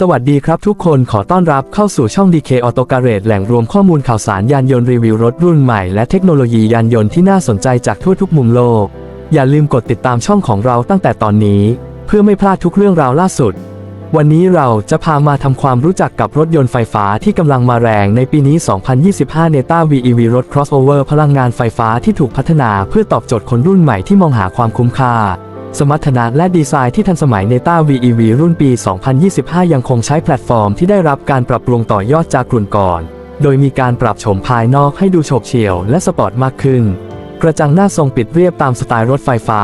สวัสดีครับทุกคนขอต้อนรับเข้าสู่ช่อง DK Auto Garage แหล่งรวมข้อมูลข่าวสารยานยนต์รีวิวรถรุ่นใหม่และเทคโนโลยียานยนต์ที่น่าสนใจจากทั่วทุกมุมโลก อย่าลืมกดติดตามช่องของเราตั้งแต่ตอนนี้ เพื่อไม่พลาดทุกเรื่องราวล่าสุด วันนี้เราจะพามาทำความรู้จักกับรถยนต์ไฟฟ้าที่กำลังมาแรงในปีนี้ 2025 Neta VEV รถ crossover พลังงานไฟฟ้าที่ถูกพัฒนาเพื่อตอบโจทย์คนรุ่นใหม่ที่มองหาความคุ้มค่า สมรรถนะและดีไซน์ที่ทันสมัย Neta VEV รุ่นปี 2025 ยังคงใช้แพลตฟอร์มที่ได้รับการปรับปรุงต่อยอดจากรุ่นก่อน โดยมีการปรับโฉมภายนอกให้ดูโฉบเฉี่ยวและสปอร์ตมากขึ้น กระจังหน้าทรงปิดเรียบตามสไตล์รถไฟฟ้า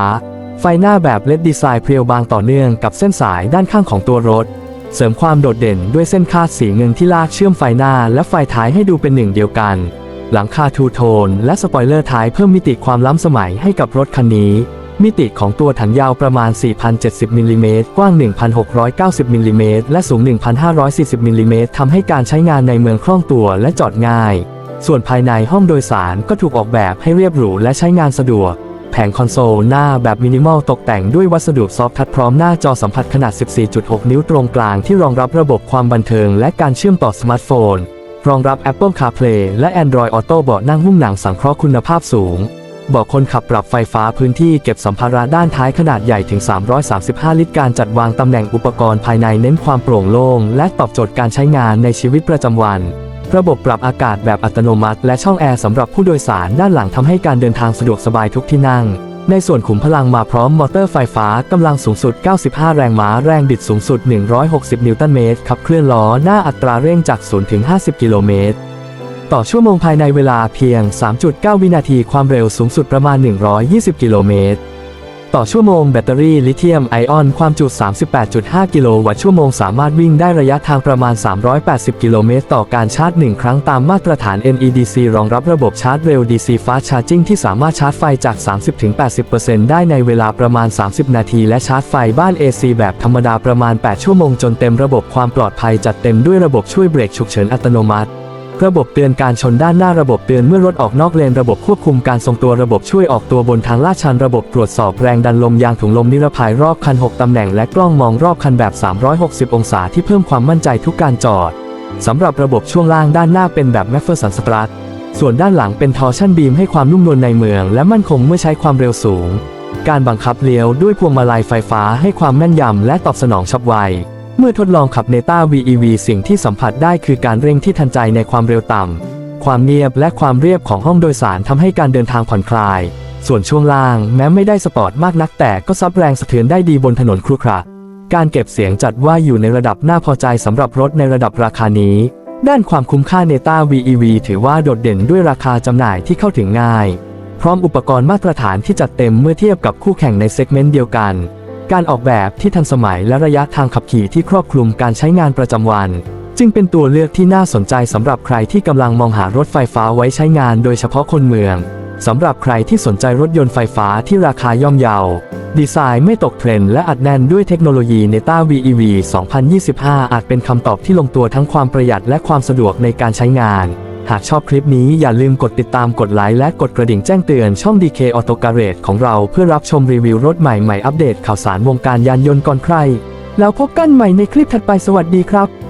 ไฟหน้าแบบเลดดีไซน์เพรียวบางต่อเนื่องกับเส้นสายด้านข้างของตัวรถ เสริมความโดดเด่นด้วยเส้นคาดสีเงินที่ลากเชื่อมไฟหน้าและไฟท้ายให้ดูเป็นหนึ่งเดียวกัน หลังคาทูโทนและสปอยเลอร์ท้ายเพิ่มมิติความล้ำสมัยให้กับรถคันนี้ มิติของตัวถังยาวประมาณ 4,070มิลลิเมตรกว้าง 1,690มิลลิเมตรและสูง 1,540มิลลิเมตรทำให้การใช้งานในเมืองคล่องตัวและจอดง่าย ส่วนภายในห้องโดยสารก็ถูกออกแบบให้เรียบหรูและใช้งานสะดวก แผงคอนโซลหน้าแบบมินิมอลตกแต่งด้วยวัสดุซอฟท์ทัชพร้อมหน้าจอสัมผัสขนาด 14.6 นิ้วตรงกลางที่รองรับระบบความบันเทิงและการเชื่อมต่อสมาร์ทโฟน รองรับ Apple CarPlay และ Android Auto เบาะนั่งหุ้มหนังสังเคราะห์คุณภาพสูง บาะคนขับปรับไฟฟ้าพื้นที่เก็บสัมภาระด้านท้ายขนาดใหญ่ถึง 335 ลิตร การจัดวางตำแหน่งอุปกรณ์ภายในเน้นความโปร่งโล่งและตอบโจทย์การใช้งานในชีวิตประจำวัน ระบบปรับอากาศแบบอัตโนมัติ และช่องแอร์สำหรับผู้โดยสารด้านหลังทำให้การเดินทางสะดวกสบายทุกที่นั่ง ในส่วนขุมพลังมาพร้อมมอเตอร์ไฟฟ้ากำลังสูงสุด 95 แรงม้า แรงบิดสูงสุด 160 นิวตันเมตร ขับเคลื่อนล้อหน้าอัตราเร่งจาก 0 ถึง 50 กิโลเมตร ต่อชั่วโมงภายในเวลาเพียง 3.9 วินาทีความเร็วสูงสุดประมาณ 120 กิโลเมตร ต่อชั่วโมงแบตเตอรี่ลิเธียมไอออนความจุ 38.5 กิโลวัตต์ชั่วโมงสามารถวิ่งได้ระยะทางประมาณ 380 กิโลเมตร ต่อการชาร์จ 1 ครั้งตามมาตรฐาน NEDC รองรับระบบชาร์จเร็ว DC Fast Charging ที่สามารถชาร์จไฟจาก 30-80%ได้ในเวลาประมาณ 30 นาที และชาร์จไฟบ้าน AC แบบธรรมดาประมาณ 8 ชั่วโมงจนเต็มระบบความปลอดภัยจัดเต็มด้วยระบบช่วยเบรกฉุกเฉินอัตโนมัติ ระบบเตือนการชนด้านหน้าระบบเตือนเมื่อรถออกนอกเลนระบบควบคุมการทรงตัวระบบช่วยออกตัวบนทางลาดชันระบบตรวจสอบแรงดันลมยางถุงลมนิรภัยรอบคัน 6 ตำแหน่งและกล้องมองรอบคันแบบ 360 องศาที่เพิ่มความมั่นใจทุกการจอดสำหรับระบบช่วงล่างด้านหน้าเป็นแบบแมฟเฟอร์สันสตรัทส่วนด้านหลังเป็นทอร์ชั่นบีมให้ความนุ่มนวลในเมือง และมั่นคงเมื่อใช้ความเร็วสูง การบังคับเลี้ยวด้วยพวงมาลัยไฟฟ้าให้ความแม่นยำและตอบสนองฉับไว มื่อทดลองขับ Neta VEV สิ่งที่สัมผัสได้คือการเร่งที่ทันใจในความเร็วต่ำ ความเงียบและความเรียบของห้องโดยสารทำให้การเดินทางผ่อนคลาย ส่วนช่วงล่างแม้ไม่ได้สปอร์ตมากนักแต่ก็ซับแรงสะเทือนได้ดีบนถนนครุขระการเก็บเสียงจัดว่าอยู่ในระดับน่าพอใจสำหรับรถในระดับราคานี้ ด้านความคุ้มค่า Neta VEV ถือว่าโดดเด่นด้วยราคาจำหน่ายที่เข้าถึงง่าย พร้อมอุปกรณ์มาตรฐานที่จัดเต็มเมื่อเทียบกับคู่แข่งในเซกเมนต์เดียวกัน การออกแบบที่ทันสมัยและระยะทางขับขี่ที่ครอบคลุมการใช้งานประจำวัน จึงเป็นตัวเลือกที่น่าสนใจสำหรับใครที่กำลังมองหารถไฟฟ้าไว้ใช้งานโดยเฉพาะคนเมืองสำหรับใครที่สนใจรถยนต์ไฟฟ้าที่ราคาย่อมเยาดีไซน์ไม่ตกเทรนด์และอัดแน่นด้วยเทคโนโลยี Neta VEV 2025 อาจเป็นคำตอบที่ลงตัวทั้งความประหยัดและความสะดวกในการใช้งาน หากชอบคลิปนี้อย่าลืมกดติดตามกดไลค์และกดกระดิ่งแจ้งเตือนช่อง DK Auto Garage ของเราเพื่อรับชมรีวิวรถใหม่ใหม่อัปเดตข่าวสารวงการยานยนต์ก่อนใคร แล้วพบกันใหม่ในคลิปถัดไปสวัสดีครับ